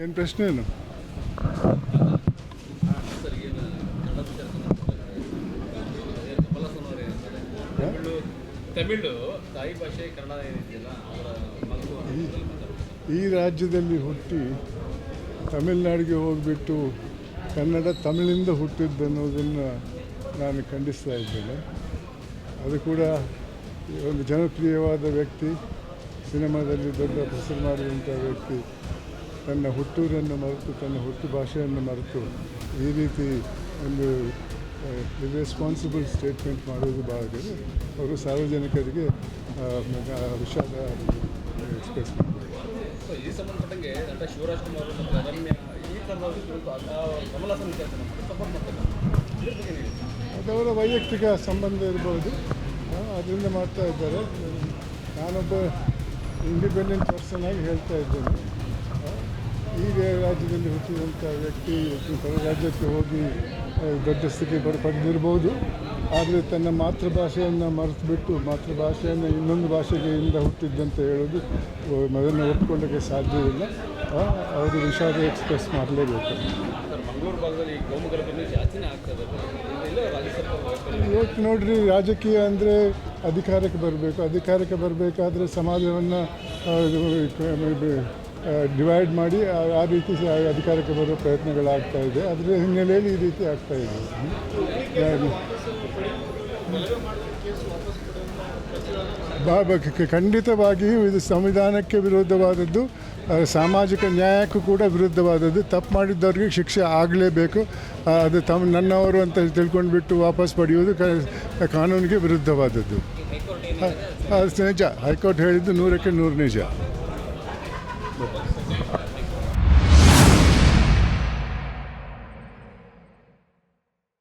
ಏನು ಪ್ರಶ್ನೆ ಏನು? ತಮಿಳು ತಮಿಳು ತಾಯಿ ಭಾಷೆ ಕನ್ನಡ ಏನಿದೆಯಲ್ಲ ಅವರ ಮಗು ಈ ರಾಜ್ಯದಲ್ಲಿ ಹುಟ್ಟಿ ತಮಿಳ್ನಾಡಿಗೆ ಹೋಗಿಬಿಟ್ಟು ಕನ್ನಡ ತಮಿಳಿಂದ ಹುಟ್ಟಿದ್ದು ಅನ್ನೋದನ್ನು ನಾನು ಖಂಡಿಸ್ತಾ ಇದ್ದೇನೆ. ಅದು ಕೂಡ ಒಂದು ಜನಪ್ರಿಯವಾದ ವ್ಯಕ್ತಿ ಸಿನಿಮಾದಲ್ಲಿ ದೊಡ್ಡ ಹೆಸರು ಮಾಡಿದಂಥ ವ್ಯಕ್ತಿ ತನ್ನ ಹುಟ್ಟೂರನ್ನು ಮರೆತು ತನ್ನ ಹುಟ್ಟು ಭಾಷೆಯನ್ನು ಮರೆತು ಈ ರೀತಿ ಒಂದು ಇರ್ರೆಸ್ಪಾನ್ಸಿಬಲ್ ಸ್ಟೇಟ್ಮೆಂಟ್ ಮಾಡೋದು ಭಾಳ ಅವರು ಸಾರ್ವಜನಿಕರಿಗೆ ವಿಷಾದ ಎಕ್ಸ್ಪ್ರೆಸ್ ಮಾಡಬೇಕು ಈ ಸಂಬಂಧಪಟ್ಟಂಗೆ ನಟ ಶಿವರಾಜ್ ಕುಮಾರ್ ಮತ್ತು ರಮ್ಯ ಈ ಥರದ ಕಮಲಾಸನ್ ವಿಚಾರ ಸಪೋರ್ಟ್ ಮಾಡ್ತಾರೆ ಅದವರ ವೈಯಕ್ತಿಕ ಸಂಬಂಧ ಇರ್ಬೋದು. ಅದರಿಂದ ಮಾಡ್ತಾ ಇದ್ದಾರೆ. ನಾನೊಬ್ಬ ಇಂಡಿಪೆಂಡೆಂಟ್ ಪರ್ಸನ್ ಆಗಿ ಹೇಳ್ತಾ ಇದ್ದೇನೆ. ಈಗ ರಾಜ್ಯದಲ್ಲಿ ಹುಟ್ಟಿದಂಥ ವ್ಯಕ್ತಿ ಹೊರ ರಾಜ್ಯಕ್ಕೆ ಹೋಗಿ ದೊಡ್ಡ ಸ್ಥಿತಿ ಪಡ್ ಪಡೆದಿರ್ಬೋದು. ಆದರೆ ತನ್ನ ಮಾತೃಭಾಷೆಯನ್ನು ಮರೆತುಬಿಟ್ಟು ಮಾತೃಭಾಷೆಯನ್ನು ಇನ್ನೊಂದು ಭಾಷೆಗೆ ಇಂದ ಹುಟ್ಟಿದ್ದಂತ ಹೇಳೋದು ಅದನ್ನು ಒಪ್ಕೊಳ್ಳೋಕ್ಕೆ ಸಾಧ್ಯವಿಲ್ಲ ಅವರು ವಿಷಾದ ಎಕ್ಸ್ಪ್ರೆಸ್ ಮಾಡಲೇಬೇಕು. ಇವತ್ತು ನೋಡಿರಿ ರಾಜಕೀಯ ಅಂದರೆ ಅಧಿಕಾರಕ್ಕೆ ಬರಬೇಕು. ಅಧಿಕಾರಕ್ಕೆ ಬರಬೇಕಾದ್ರೆ ಸಮಾಜವನ್ನು ಡಿವೈಡ್ ಮಾಡಿ ಆ- ರೀತಿ ಅಧಿಕಾರಕ್ಕೆ ಬರೋ ಪ್ರಯತ್ನಗಳಾಗ್ತಾ ಇದೆ. ಅದರ ಹಿನ್ನೆಲೆಯಲ್ಲಿ ಈ ರೀತಿ ಆಗ್ತಾ ಇದೆ. ಖಂಡಿತವಾಗಿಯೂ ಇದು ಸಂವಿಧಾನಕ್ಕೆ ವಿರುದ್ಧವಾದದ್ದು ಸಾಮಾಜಿಕ ನ್ಯಾಯಕ್ಕೂ ಕೂಡ ವಿರುದ್ಧವಾದದ್ದು. ತಪ್ಪು ಮಾಡಿದ್ದವ್ರಿಗೆ ಶಿಕ್ಷೆ ಆಗಲೇಬೇಕು. ಅದು ತಮ್ಮ ನನ್ನವರು ಅಂತ ತಿಳ್ಕೊಂಡ್ಬಿಟ್ಟು ವಾಪಸ್ ಪಡೆಯುವುದು ಕಾನೂನಿಗೆ ವಿರುದ್ಧವಾದದ್ದು. ನಿಜ. ಹೈಕೋರ್ಟ್ ಹೇಳಿದ್ದು ನೂರಕ್ಕೆ ನೂರು ನಿಜ. Yeah.